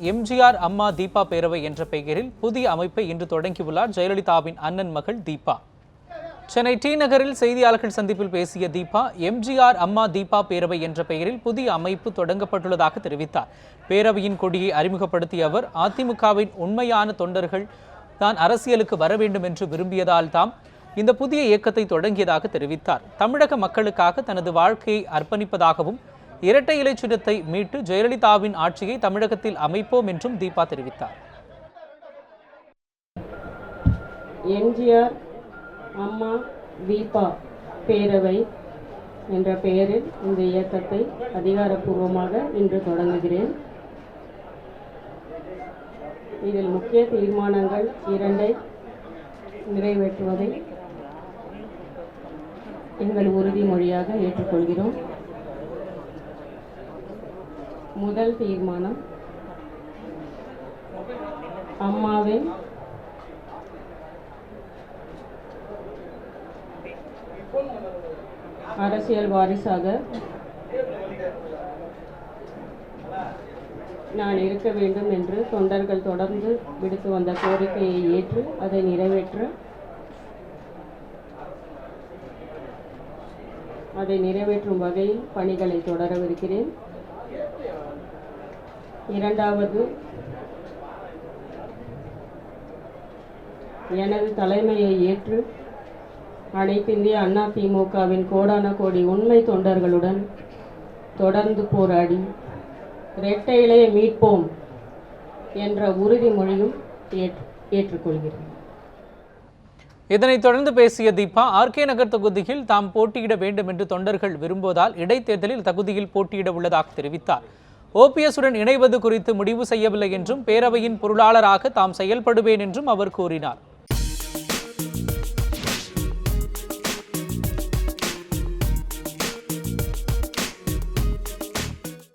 எம்ஜிஆர் அம்மா தீபா பேரவை என்ற பெயரில் புதிய அமைப்பை இன்று தொடங்கியுள்ளார் ஜெயலலிதாவின் அண்ணன் மகள் தீபா. சென்னை டி நகரில் செய்தியாளர்கள் சந்திப்பில் பேசிய தீபா எம்ஜிஆர் அம்மா தீபா பேரவை என்ற பெயரில் புதிய அமைப்பு தொடங்கப்பட்டுள்ளதாக தெரிவித்தார். பேரவையின் கொடியை அறிமுகப்படுத்திய அவர் அதிமுகவின் உண்மையான தொண்டர்கள் தான் அரசியலுக்கு வர வேண்டும் என்று விரும்பியதால் தாம் இந்த புதிய இயக்கத்தை தொடங்கியதாக தெரிவித்தார். தமிழக மக்களுக்காக தனது வாழ்க்கையை அர்ப்பணிப்பதாகவும் இரட்டை இலை சின்னத்தை மீட்டு ஜெயலலிதாவின் ஆட்சியை தமிழகத்தில் அமைப்போம் என்றும் தீபா தெரிவித்தார். எம்ஜிஆர் அம்மா தீபா பேரவை என்ற பெயரில் இந்த இயக்கத்தை அதிகாரப்பூர்வமாக இன்று தொடங்குகிறேன். இதில் முக்கிய தீர்மானங்கள் இரண்டை நிறைவேற்றுவதை எங்கள் உறுதிமொழியாக ஏற்றுக்கொள்கிறோம். முதல் தீர்மானம். அம்மாவின் அரசியல் வாரிசாக நான் இருக்க வேண்டும் என்று தொண்டர்கள் தொடர்ந்து விடுத்து வந்த கோரிக்கையை ஏற்று அதை நிறைவேற்ற அதை நிறைவேற்றும் வகையில் பணிகளை தொடரவிருக்கிறேன். இரண்டாவது எனது தலைமையை ஏற்று அனைத்திந்திய அண்ணா திமுகவின் கோடான கோடி உண்மை தொண்டர்களுடன் தொடர்ந்து போராடி இரட்டை இலையை மீட்போம் என்ற உறுதிமொழியும் ஏற்று ஏற்றுக்கொள்கிறேன். இதனைத் தொடர்ந்து பேசிய தீபா ஆர்கே நகர் தொகுதியில் தாம் போட்டியிட வேண்டும் என்று தொண்டர்கள் விரும்புவதால் இடைத்தேர்தலில் தகுதியில் போட்டியிட உள்ளதாக தெரிவித்தார். ஓபிஎஸ்ஸுடன் இணைவது குறித்து முடிவு செய்யவில்லை என்றும் பேரவையின் பொருளாளராக தாம் செயல்படுவேன் என்றும் அவர் கூறினார்.